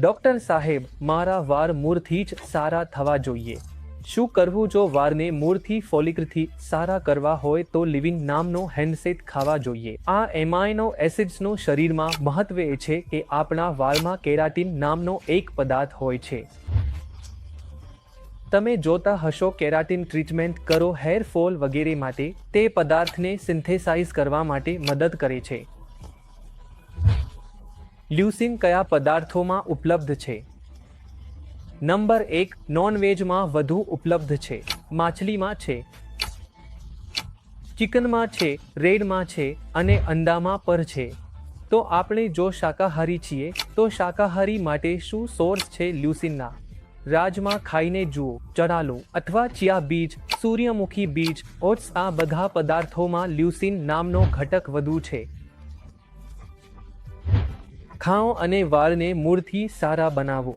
Doctor સાહેબ, મારા વાળ મૂળથી જ સારા થવા જોઈએ. શું કરવું જો વારને મૂળથી ફોલિકથી સારા કરવા હોય તો લિવિંગ નામનો હેન્ડસેટ ખાવા જોઈએ. આ એમાઇનો એસિડ્સનો શરીરમાં મહત્વ એ છે કે આપણા વાળમાં કેરાટીન નામનો એક પદાર્થ હોય છે. તમે જોતા હશો કેરાટીન ટ્રીટમેન્ટ કરો હેર ફોલ વગેરે માટે. તે પદાર્થને સિન્થેસાઇઝ કરવા માટે મદદ કરે છે. લ્યુસિન કયા પદાર્થોમાં ઉપલબ્ધ છે? નંબર એક, નોનવેજમાં વધુ ઉપલબ્ધ છે. માછલીમાં છે. ચિકનમાં છે, રેડમાં છે અને અંડામાં પર છે. તો આપણે જો શાકાહારી છીએ, તો શાકાહારી માટે શું સોર્સ છે લ્યુસિનના? રાજમાં ખાઈને જુઓ ચણાલું અથવા ચિયા બીજ, સૂર્યમુખી બીજ, ઓટ્સ આ બધા પદાર્થોમાં લ્યુસિન નામનો ઘટક વધુ છે. ખાઓ અને વાળને મૂળથી સારા બનાવો.